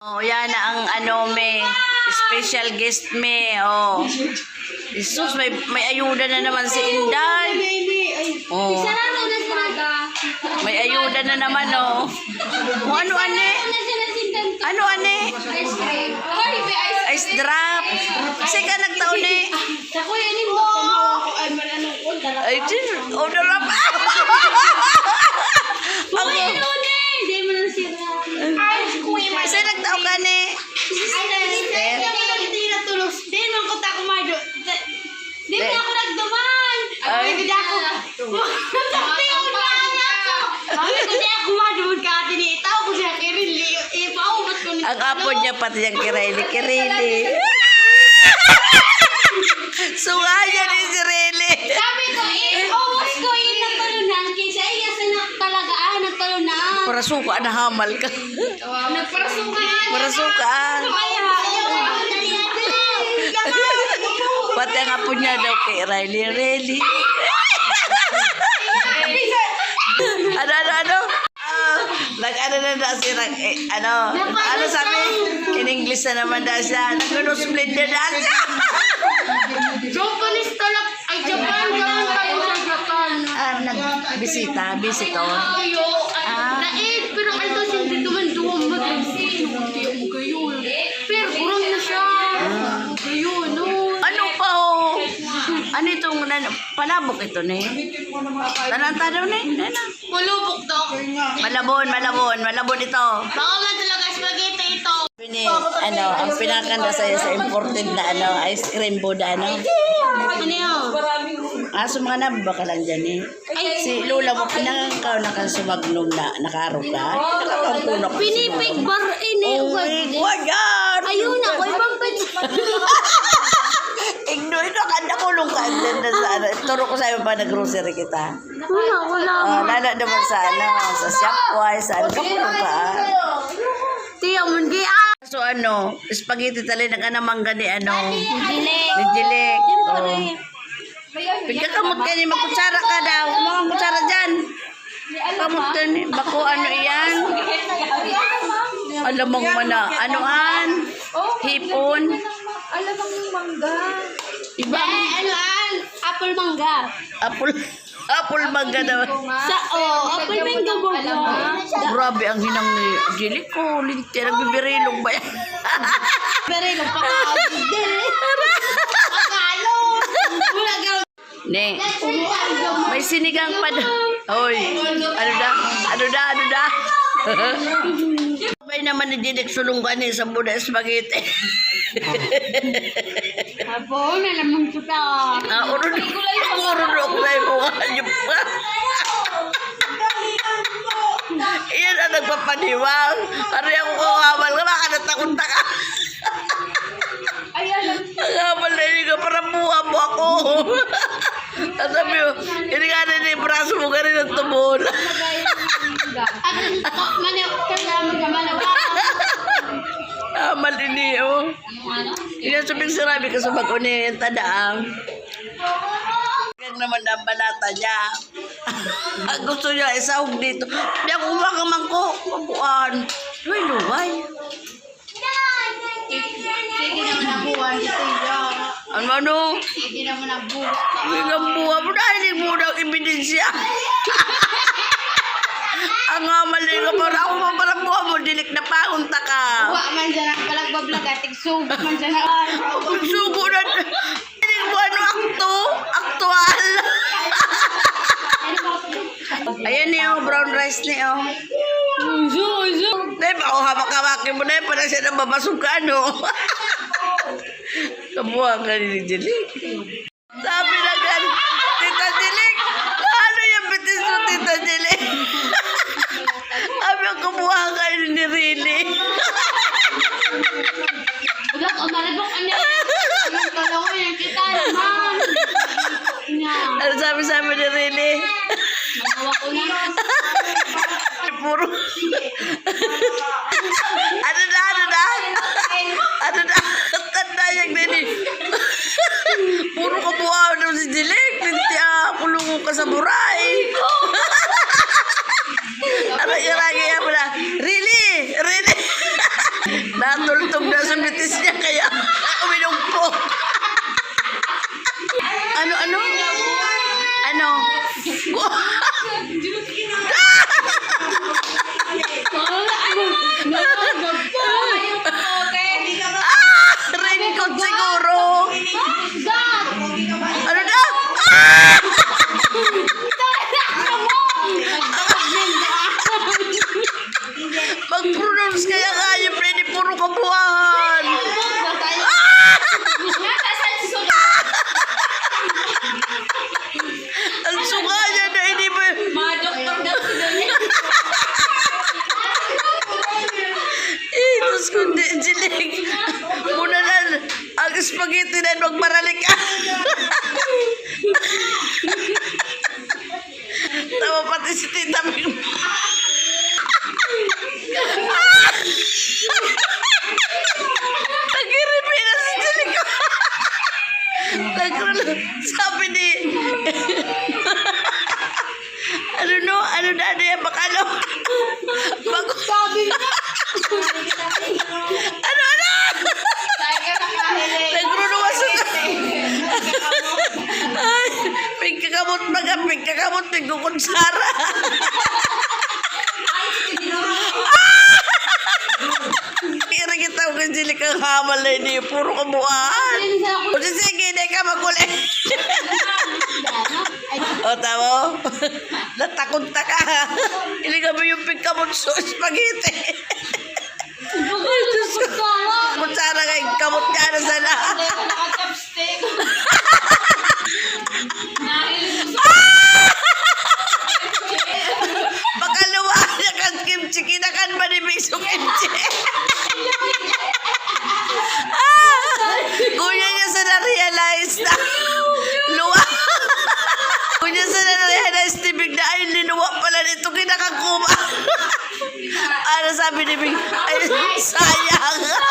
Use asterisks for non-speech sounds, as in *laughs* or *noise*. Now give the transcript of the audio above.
Oh, yan ang ano me, special guest me. Oh. Jesus, may may ayuda na naman si Inday. Oh, na may ayuda na naman oh. Oh, ano ane? Ano? Ano ane? Ice cream. Hoy, may ice Ice drop. Kasi ka nagtaon eh. Sa kuya ni mo. Tanawa ko ay man anong ko dala. Ay, din. Oh, drop. Hoy, ano ni? Hindi mo na sira. Ice cream. Kasi nagtaon ka ni. Ay, hindi na tulos. Di man ko ta kumado. Di Di. mo ako nagduman. Ay. Ay, hindi ako. Sakti ko na ako. Ay, hindi ako kumado ka din. Itaw ko siya kirili. Ipaubat ko ni. Ang apo niya pati yung kirili. Kirili. *laughs* Sungaya ni si Rili. Sabi ko, eh, owas ko yung nagtalunan. Kaysa iya sa nagtalagaan, nagtalunan. Para suka *laughs* na hamal ka. Nagparasukan. Para suka. Kaya, *laughs* Pati ang apo niya daw kay Riley. Riley. ano, ano, ano? Ah, nag ano na na si nag, eh, ano, ano sabi? In English na naman na siya. Nag-nosebleed na na siya. Japanese talak. Ay, Japan. Japan tayo sa Japan. ah, nagbisita, visitor. Ayo, ay, naig, pero ay Ano itong, nan, palabok ito ni? Tananta daw ni? Nana. Malubok to. Malabon, malabon, malabon ito. Baka man talaga spaghetti ito. Pini, ano, ang pinakanda sa'yo sa imported na ano, ice cream boda, ano? Ano yun? Aso mga nabba ka lang dyan eh. Si Lola mo, pinakakaw na kang sumagnog na nakaro ka. Nakakapuno ka. Pinipig bar ini. Oh my God! Ayun ako, ibang pwede. Ito, kanda kulong ka. Dyan na sa ano. Turo ko sa'yo pa nag-grocery kita. Wala, wala. Oh, lalo naman sa ano, sa Shopwise, sa ano, kakulong ka. ah. Tiyo, mundi ah. So ano, spaghetti tali na ka namang gani ano. Dile. Ni Jilik. Oh. Pagkakamot ka ni, magkutsara ka daw. Mga kutsara dyan. Kamot ka ni, bako ano iyan. Alam mong mana, anoan? Hipon. Alam mo yung mangga. Iba, Eh, ano an? Apple mangga. apple, *laughs* apple mangga daw. Sa, oh, apple mangga mangga. Grabe ang hinang ni Jilik ko. Linti, nagbibirilong ba yan? Pero yung pagkaabig din. Pagkalo. Wala ka. Ne, may sinigang pa daw. Hoy, ano da? Ano da? Ano da? *laughs* May naman ni Jilik sulunggan ni sa Buda Spaghetti. *laughs* Apo, nalamang kita. Ah, urod. Urod ako na yung mga hayop pa. Iyan ang nagpapaniwang. Ano yung kukamal ka? Baka natakot ka. Ang habal na yun ka, para buha mo ako. At sabi mo, hindi ka na ni braso mo rin ang tumol. At mani, kasama ka malawa. Ah, malini, oh. Yan sabihin sirabi ka sa mag-uni, yung tadaang. Yan naman ang balata niya. *laughs* Ang gusto niya, isahog dito. Hindi ako umakamang ko. Mabuan. Luway, luway. Sige naman ang buwan. Ano, ano? Sige naman ang buwan. Hindi ka buha mo na, hindi mo daw ebidensya. *laughs* Ang nga mali ka para ako maparang buha mo, dilik na paunta ka. Wa man dyan ang palagbablag at igsug man dyan ang sugo na, hindi mo ano akto, aktual. *laughs* Ayan niyo, brown rice niyo. Uzo, uzo. Dahil ba, oh, hamak-hamakin mo na yun, para siya na babasukan, no? Kabuha ka *laughs* ni Jelik. Sabi na gan, Tita Jelik, ano yung bitis mo, Tita Jelik? Sabi ang kumuha ka ni Rini. Ano. Ang kalawin yung kita naman. Ano sabi sabi ni Rini? Magawa ko na. Puro. ano na, ano na? Ano na? Tanda yung Rini. Puro kabuha daw si Jelik. Tinti ah, ka sa buray. ano yung yan Natultog na sa bitis niya kaya uminumpok. Ano, ano? Ano? ah! Raincoat siguro. Ano na? Ah! Mag-pronounce kaya nga yung pwede puro kabuhahan. Ang suka niya na hindi ba... Eh, tapos kundi, silig. Muna na, ang spaghetti na magmaralik ka. *laughs* Tama pati si Tita Ming. *laughs* Nagiripi na si. Nagro- *laughs* Sabi ni... ano no? Ano na? Ano yan? Bakalo? Bago. Sabi. Ano, ano? Nagruluwas ako. Ay, pagkakamot baga, pagkakamot, pagkukunsara. *laughs* Kira kita ko kung sila kang hamal na hindi, puro kabuhaan. O si sige, hindi ka magulit. *laughs* o tamo, *laughs* natakot ka. Iliga mo yung pagkamot sa spaghetti. Ay, Diyos ko. Kutsara kay kamot ka na sana. Pagkaluwa niya kan kimchi, kinakan ba ni Biso kimchi? Ah! Kuya niya sa na-realize na luwa. Kuya sa na-realize ni Big na ay linuwa pala nito kinakakuma. *laughs* ano sabi ni Big? Ay, sayang.